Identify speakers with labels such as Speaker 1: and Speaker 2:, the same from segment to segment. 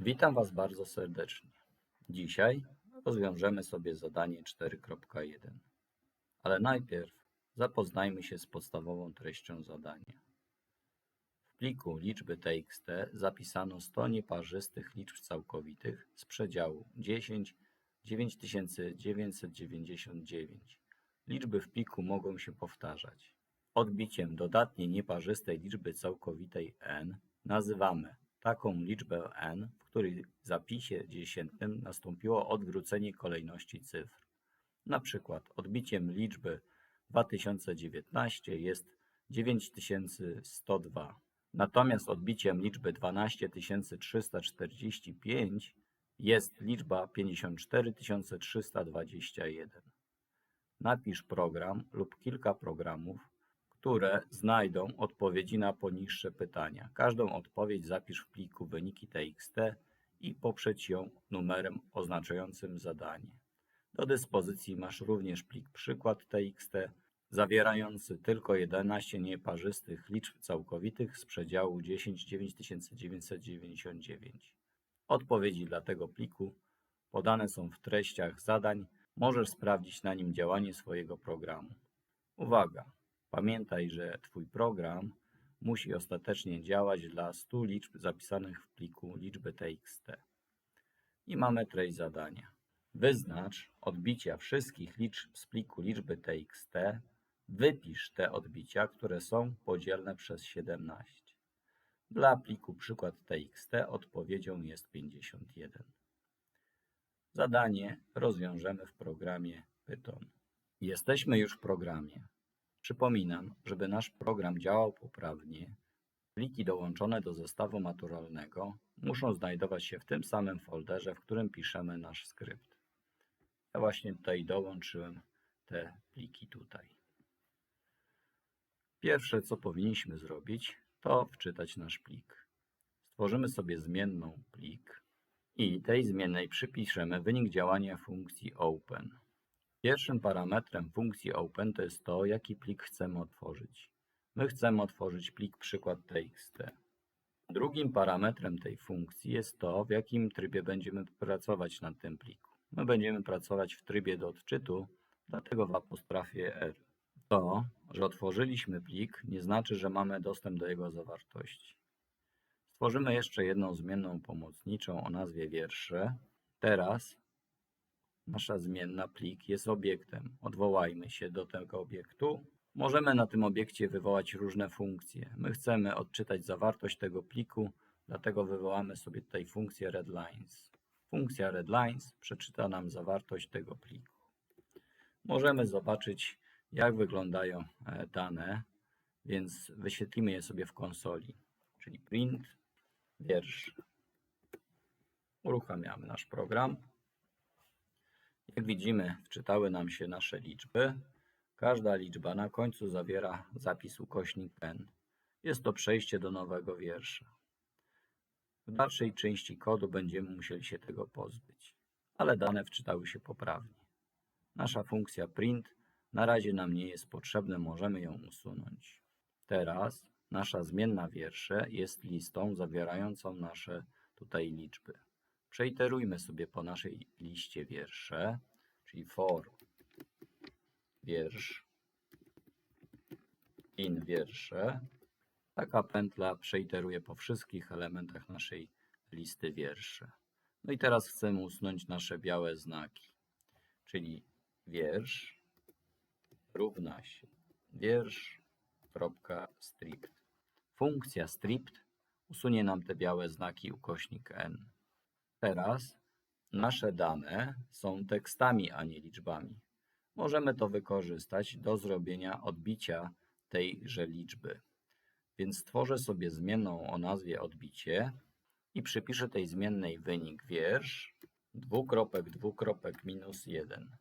Speaker 1: Witam Was bardzo serdecznie. Dzisiaj rozwiążemy sobie zadanie 4.1. Ale najpierw zapoznajmy się z podstawową treścią zadania. W pliku liczby txt zapisano 100 nieparzystych liczb całkowitych z przedziału 10 9999. Liczby w pliku mogą się powtarzać. Odbiciem dodatniej nieparzystej liczby całkowitej n nazywamy taką liczbę n, w której zapisie dziesiętnym nastąpiło odwrócenie kolejności cyfr. Na przykład odbiciem liczby 2019 jest 9102. Natomiast odbiciem liczby 12345 jest liczba 54321. Napisz program lub kilka programów, które znajdą odpowiedzi na poniższe pytania. Każdą odpowiedź zapisz w pliku wyniki txt i poprzedź ją numerem oznaczającym zadanie. Do dyspozycji masz również plik przykład txt zawierający tylko 11 nieparzystych liczb całkowitych z przedziału 10 9999. Odpowiedzi dla tego pliku podane są w treściach zadań. Możesz sprawdzić na nim działanie swojego programu. Uwaga! Pamiętaj, że Twój program musi ostatecznie działać dla 100 liczb zapisanych w pliku liczby txt. I mamy treść zadania. Wyznacz odbicia wszystkich liczb z pliku liczby txt. Wypisz te odbicia, które są podzielne przez 17. Dla pliku przykład txt odpowiedzią jest 51. Zadanie rozwiążemy w programie Python. Jesteśmy już w programie. Przypominam, żeby nasz program działał poprawnie, pliki dołączone do zestawu maturalnego muszą znajdować się w tym samym folderze, w którym piszemy nasz skrypt. Ja właśnie tutaj dołączyłem te pliki tutaj. Pierwsze, co powinniśmy zrobić, to wczytać nasz plik. Stworzymy sobie zmienną plik i tej zmiennej przypiszemy wynik działania funkcji open. Pierwszym parametrem funkcji open to jest to, jaki plik chcemy otworzyć. My chcemy otworzyć plik przykład txt. Drugim parametrem tej funkcji jest to, w jakim trybie będziemy pracować nad tym pliku. My będziemy pracować w trybie do odczytu, dlatego w apostrofie R. To, że otworzyliśmy plik, nie znaczy, że mamy dostęp do jego zawartości. Stworzymy jeszcze jedną zmienną pomocniczą o nazwie wiersze. Teraz Nasza zmienna plik jest obiektem. Odwołajmy się do tego obiektu. Możemy na tym obiekcie wywołać różne funkcje. My chcemy odczytać zawartość tego pliku, dlatego wywołamy sobie tutaj funkcję readlines. Funkcja readlines przeczyta nam zawartość tego pliku. Możemy zobaczyć, jak wyglądają e, dane, więc wyświetlimy je sobie w konsoli, czyli print, wiersz. Uruchamiamy nasz program. Jak widzimy, wczytały nam się nasze liczby. Każda liczba na końcu zawiera zapis ukośnik n. Jest to przejście do nowego wiersza. W dalszej części kodu będziemy musieli się tego pozbyć, ale dane wczytały się poprawnie. Nasza funkcja print na razie nam nie jest potrzebna, możemy ją usunąć. Teraz nasza zmienna wiersze jest listą zawierającą nasze tutaj liczby. Przeiterujmy sobie po naszej liście wiersze, czyli for wiersz in wiersze. Taka pętla przeiteruje po wszystkich elementach naszej listy wierszy. No i teraz chcemy usunąć nasze białe znaki, czyli wiersz równa się wiersz.stript. Funkcja stript usunie nam te białe znaki ukośnik n. Teraz nasze dane są tekstami, a nie liczbami. Możemy to wykorzystać do zrobienia odbicia tejże liczby. Więc stworzę sobie zmienną o nazwie odbicie i przypiszę tej zmiennej wynik wiersz dwukropek dwukropek minus 1.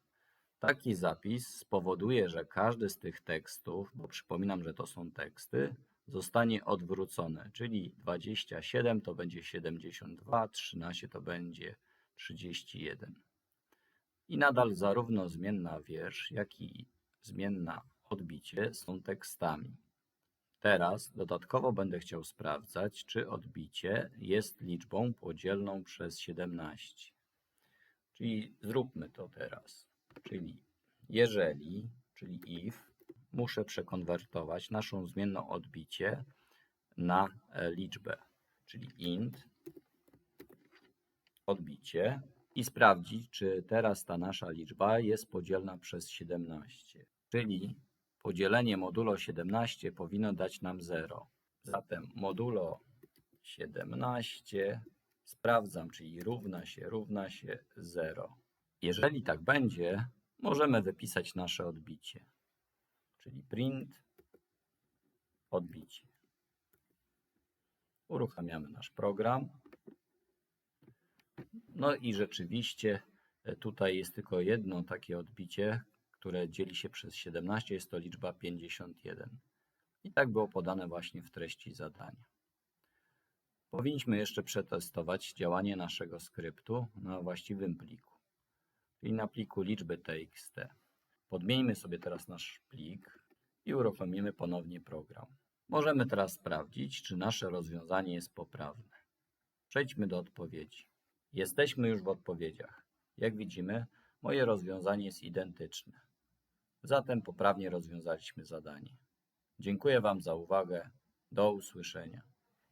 Speaker 1: Taki zapis spowoduje, że każdy z tych tekstów, bo przypominam, że to są teksty, zostanie odwrócone, czyli 27 to będzie 72, 13 to będzie 31. I nadal zarówno zmienna wiersz, jak i zmienna odbicie są tekstami. Teraz dodatkowo będę chciał sprawdzać, czy odbicie jest liczbą podzielną przez 17. Czyli zróbmy to teraz. Czyli jeżeli, czyli if, muszę przekonwertować naszą zmienną odbicie na e, liczbę, czyli int odbicie i sprawdzić, czy teraz ta nasza liczba jest podzielna przez 17. Czyli podzielenie modulo 17 powinno dać nam 0. Zatem modulo 17 sprawdzam, czyli równa się, równa się 0. Jeżeli tak będzie, możemy wypisać nasze odbicie, czyli print odbicie. Uruchamiamy nasz program. No i rzeczywiście e, tutaj jest tylko jedno takie odbicie, które dzieli się przez 17, jest to liczba 51. I tak było podane właśnie w treści zadania. Powinniśmy jeszcze przetestować działanie naszego skryptu na właściwym pliku, czyli na pliku liczby txt. Podmieńmy sobie teraz nasz plik i uruchomimy ponownie program. Możemy teraz sprawdzić, czy nasze rozwiązanie jest poprawne. Przejdźmy do odpowiedzi. Jesteśmy już w odpowiedziach. Jak widzimy, moje rozwiązanie jest identyczne. Zatem poprawnie rozwiązaliśmy zadanie. Dziękuję Wam za uwagę. Do usłyszenia.